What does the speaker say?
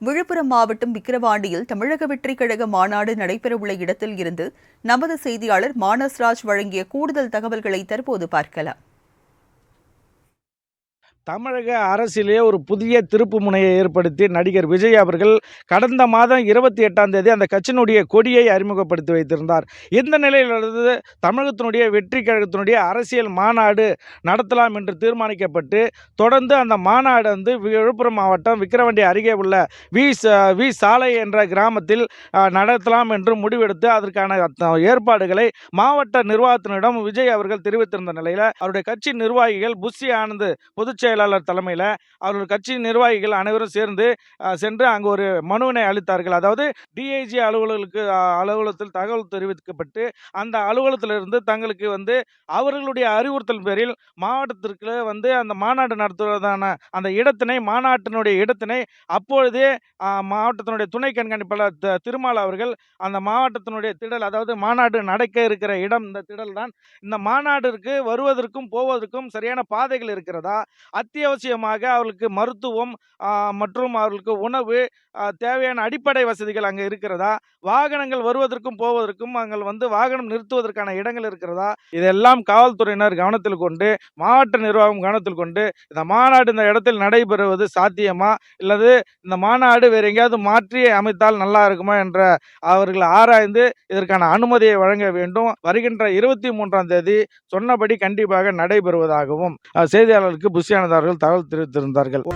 விழுப்புரம் மாவட்டம் விக்கிரவாண்டியில் தமிழக வெற்றிக் கழக மாநாடு நடைபெறவுள்ள இடத்தில் இருந்து நமது செய்தியாளர் மானஸ்ராஜ் வழங்கிய கூடுதல் தகவல்களை தற்போது பார்க்கலாம். தமிழக அரசிலே ஒரு புதிய திருப்பு முனையை ஏற்படுத்தி நடிகர் விஜய் அவர்கள் கடந்த மாதம் இருபத்தி எட்டாம் தேதி அந்த கட்சியினுடைய கொடியை அறிமுகப்படுத்தி வைத்திருந்தார். இந்த நிலையிலிருந்து தமிழகத்தினுடைய வெற்றி கழகத்தினுடைய அரசியல் மாநாடு நடத்தலாம் என்று தீர்மானிக்கப்பட்டு தொடர்ந்து அந்த மாநாடு வந்து விழுப்புரம் மாவட்டம் விக்கிரவண்டி அருகே உள்ள வி ச- வி சாலை என்ற கிராமத்தில் நடத்தலாம் என்று முடிவெடுத்து அதற்கான ஏற்பாடுகளை மாவட்ட நிர்வாகத்தினரிடம் விஜய் அவர்கள் தெரிவித்திருந்த நிலையில் அவருடைய கட்சி நிர்வாகிகள் புஷி ஆனந்த் பொதுச் செயலாளர் தலைமையில் அவர்கள் கட்சி நிர்வாகிகள் அனைவரும் சேர்ந்து சென்று அங்கு ஒரு மனுவினை அளித்தார்கள். அதாவது டிஐஜி அலுவலர்களுக்கு அலுவலகத்தில் தகவல் தெரிவிக்கப்பட்டு அந்த அலுவலகத்திலிருந்து தங்களுக்கு வந்து அவர்களுடைய அறிவுறுத்தல் பேரில் மாவட்டத்திற்கு வந்து அந்த மாநாடு நடத்துவதான அந்த இடத்தினை மாநாட்டினுடைய இடத்தினை அப்பொழுதே மாவட்டத்தினுடைய துணை கண்காணிப்பாளர் த- திருமால் அவர்கள் அந்த மாவட்டத்தினுடைய திடல் அதாவது மாநாடு நடக்க இருக்கிற இடம் இந்த திடல் தான் இந்த மாநாட்டிற்கு வருவதற்கும் போவதற்கும் சரியான பாதைகள் இருக்கிறதா? அத்தியாவசியமாக அவர்களுக்கு மருத்துவம் மற்றும் அவர்களுக்கு உணவு தேவையான அடிப்படை வசதிகள் அங்கே இருக்கிறதா? வாகனங்கள் வருவதற்கும் போவதற்கும் அங்கே வந்து வாகனம் நிறுத்துவதற்கான இடங்கள் இருக்கிறதா? இதெல்லாம் காவல்துறையினர் கவனத்தில் கொண்டு மாவட்ட நிர்வாகம் கவனத்தில் கொண்டு இந்த மாநாடு இந்த இடத்தில் நடைபெறுவது சாத்தியமா? இல்லது இந்த மாநாடு வேறு எங்கேயாவது மாற்றி அமைத்தால் நல்லா இருக்குமா? என்ற அவர்கள் ஆராய்ந்து இதற்கான அனுமதியை வழங்க வேண்டும். வருகின்ற இருபத்தி மூன்றாம் தேதி சொன்னபடி கண்டிப்பாக நடைபெறுவதாகவும் செய்தியாளர்களுக்கு புஷியானதாக அவர்கள் தகவல் தெரிவித்திருந்தார்கள்.